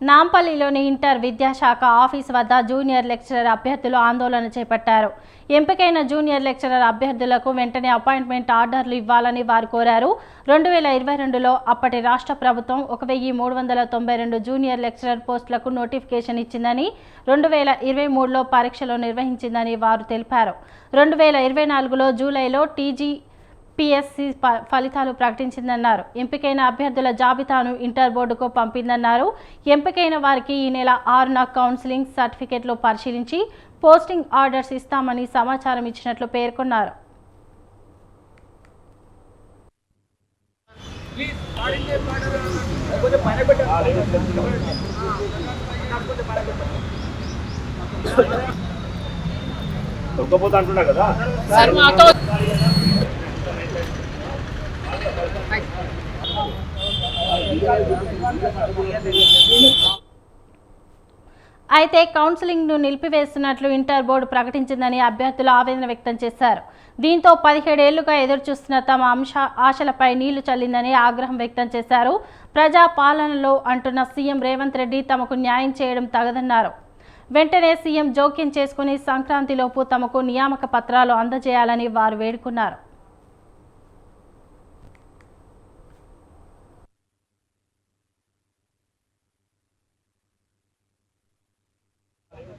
నాంపల్లిలోని inter విద్యాశాఖ office వద్ద junior lecturer అభ్యర్థులు ఆందోళన చేపట్టారు. ఎంపికైన జూనియర్ లెక్చరర్ అభ్యర్థులకు వెంటనే అపాయింట్మెంట్ ఆర్డర్లు ఇవ్వాలని వారు కోరారు. రెండు వేల ఇరవై రెండులో అప్పటి రాష్ట్ర ప్రభుత్వం ఒక వెయ్యి మూడు వందల తొంభై రెండు జూనియర్ లెక్చరర్ పోస్టులకు నోటిఫికేషన్ ఇచ్చిందని రెండు వేల ఇరవై మూడులో పరీక్షలు నిర్వహించిందని వారు తెలిపారు. రెండు వేల ఇరవై నాలుగులో జూలైలో టీజీ పిఎస్సి ఫలితాలు ప్రకటించిందన్నారు. ఎంపికైన అభ్యర్థుల జాబితాను ఇంటర్ బోర్డుకు పంపిందన్నారు. ఎంపికైన వారికి ఈ నెల ఆరున కౌన్సిలింగ్ సర్టిఫికెట్లు పరిశీలించి పోస్టింగ్ ఆర్డర్స్ ఇస్తామని సమాచారం ఇచ్చినట్లు పేర్కొన్నారు. కదా? అయితే కౌన్సిలింగ్ను నిలిపివేస్తున్నట్లు ఇంటర్ బోర్డు ప్రకటించిందని అభ్యర్థులు ఆవేదన వ్యక్తం చేశారు. దీంతో పదిహేడేళ్ళుగా ఎదురుచూస్తున్న తమ అంశ ఆశలపై నీళ్ళు చల్లిందని ఆగ్రహం వ్యక్తం చేశారు. ప్రజా పాలనలో అంటున్న సీఎం రేవంత్ రెడ్డి తమకు న్యాయం చేయడం తగదన్నారు. వెంటనే సీఎం జోక్యం చేసుకుని సంక్రాంతిలోపు తమకు నియామక పత్రాలు అందజేయాలని వారు వేడుకున్నారు.